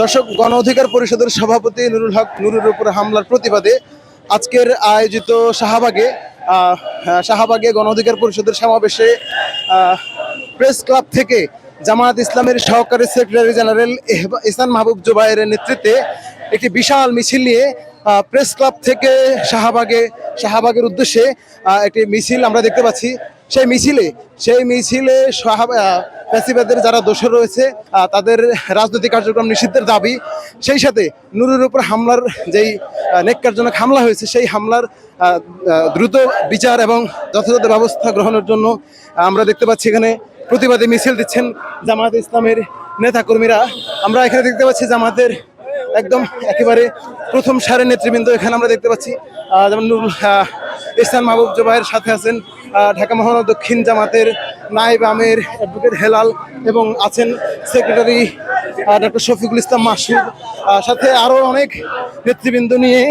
দর্শক, গণ অধিকার পরিষদের সভাপতি নুরুল হক নুরুর উপর হামলার প্রতিবাদে আজকের আয়োজিত শাহবাগে শাহবাগে গণ অধিকার পরিষদের সমাবেশে প্রেস ক্লাব থেকে জামায়াত ইসলামের সহকারী সেক্রেটারি জেনারেল ইহসান মাহবুব জুবাইরের নেতৃত্বে একটি বিশাল মিছিল নিয়ে প্রেস ক্লাব থেকে শাহবাগে, শাহবাগের উদ্দেশ্যে একটি মিছিল আমরা দেখতে পাচ্ছি। সেই মিছিলে সেই মিছিলে ফ্যাসিবাদের যারা দোষর রয়েছে তাদের রাজনৈতিক কার্যক্রম নিষিদ্ধের দাবি। সেই সাথে নুরুর উপর হামলার যেই নেককারজনক হামলা হয়েছে, সেই হামলার দ্রুত বিচার এবং যথাযথ ব্যবস্থা গ্রহণের জন্য আমরা দেখতে পাচ্ছি এখানে প্রতিবাদী মিছিল দিচ্ছেন জামায়াত ইসলামের নেতাকর্মীরা। আমরা এখানে দেখতে পাচ্ছি জামাতের একদম একেবারে প্রথম সারের নেতৃবৃন্দ এখানে আমরা দেখতে পাচ্ছি। যেমন নুরুল ইসলাম মাহবুব জবাইয়ের সাথে আছেন ঢাকা মহানগর দক্ষিণ জামাতের নায়েব আমির অ্যাডভোকেট হেলাল এবং আছেন সেক্রেটারি ডক্টর শফিকুল ইসলাম মাসুদ। সাথে আরও অনেক নেতৃবৃন্দ নিয়ে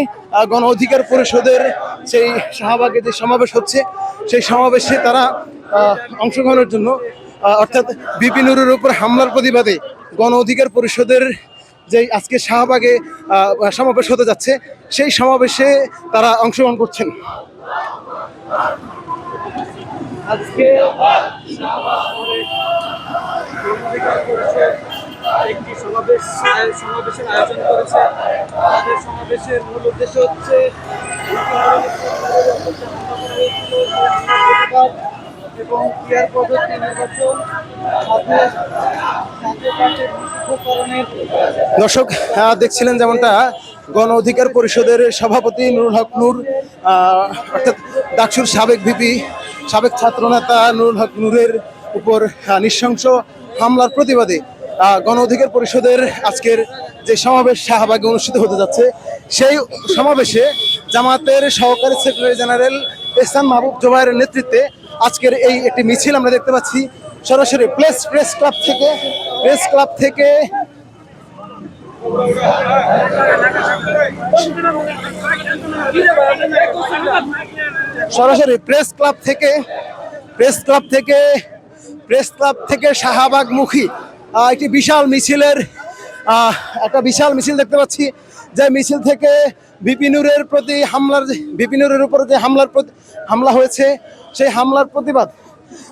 গণ অধিকার পরিষদের সেই শাহবাগে যে সমাবেশ হচ্ছে, সেই সমাবেশে তারা অংশগ্রহণের জন্য অর্থাৎ বিপিনুরের উপর হামলার প্রতিবাদে গণ অধিকার পরিষদের যেই আজকে শাহবাগে সমাবেশ হতে যাচ্ছে, সেই সমাবেশে তারা অংশগ্রহণ করছেন। আজকে একটি সমাবেশ সমাবেশের আয়োজন করেছে। তাদের সমাবেশের মূল উদ্দেশ্য হচ্ছে এবং ক্রিয়ার পদ্ধতি নির্বাচন দর্শক আহ, দেখছিলেন যেমনটা গণ অধিকার পরিষদের সভাপতি নুরুল হক নূর অর্থাৎ ডাকসুর সাবেক ভিপি সাবেক ছাত্রনেতা নুরুল হক নূরের উপর নৃশংস হামলার প্রতিবাদে গণ অধিকার পরিষদের আজকের যে সমাবেশ শাহবাগে অনুষ্ঠিত হতে যাচ্ছে, সেই সমাবেশে জামাতের সহকারী সেক্রেটারি জেনারেল এহসান মাহবুব জোবাইরের নেতৃত্বে আজকের এই একটি মিছিল আমরা দেখতে পাচ্ছি। সরাসরি প্রেস প্রেস ক্লাব থেকে, প্রেস ক্লাব থেকে সরাসরি প্রেস ক্লাব থেকে প্রেস ক্লাব থেকে প্রেস ক্লাব থেকে শাহবাগ মুখী আহ, একটি বিশাল মিছিলের একটা বিশাল মিছিল দেখতে পাচ্ছি যে মিছিল থেকে বিপিনুরের প্রতি হামলার বিপিনুরের উপর যে হামলার প্রতি হামলা হয়েছে সেই হামলার প্রতিবাদ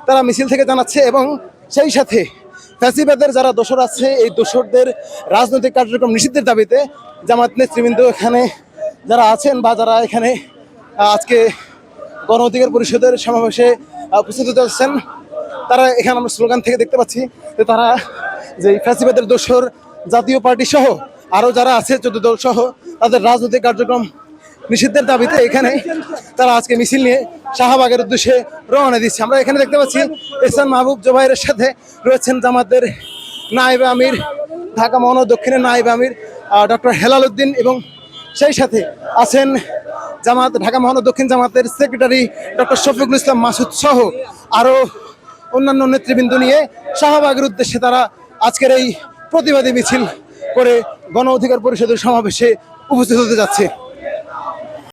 তারা মিছিল থেকে জানাচ্ছে এবং সেই সাথে ফ্যাসিবাদের যারা দোসর আছে এই দোসরদের রাজনৈতিক কার্যক্রম নিষিদ্ধের দাবিতে জামাত নেতৃবৃন্দ এখানে যারা আছেন বা যারা এখানে আজকে গণ অধিকার পরিষদের সমাবেশে উপস্থিত হতে যাচ্ছেন। তারা এখানে আমরা স্লোগান থেকে দেখতে পাচ্ছি যে তারা যে ফ্যাসিবাদের দোসর জাতীয় পার্টি সহ আরও যারা আছে, চোদ্দ দল সহ, তাদের রাজনৈতিক কার্যক্রম নিষিদ্ধের দাবিতে এখানে তারা আজকে মিছিল নিয়ে শাহবাগের উদ্দেশ্যে রওনা দিচ্ছে। আমরা এখানে দেখতে পাচ্ছি এহসান মাহবুব জবাইরের সাথে রয়েছেন জামাতের নায়েব আমির, ঢাকা মহানগর দক্ষিণের নায়েব আমির ডক্টর হেলাল উদ্দিন এবং সেই সাথে আছেন জামাত, ঢাকা মহানগর দক্ষিণ জামাতের সেক্রেটারি ডক্টর শফিকুল ইসলাম মাসুদ সহ আরও অন্যান্য নেতৃবৃন্দ নিয়ে শাহবাগের উদ্দেশ্যে তারা আজকের এই প্রতিবাদী মিছিল করে গণ অধিকার পরিষদের সমাবেশে উপস্থিত হতে যাচ্ছে।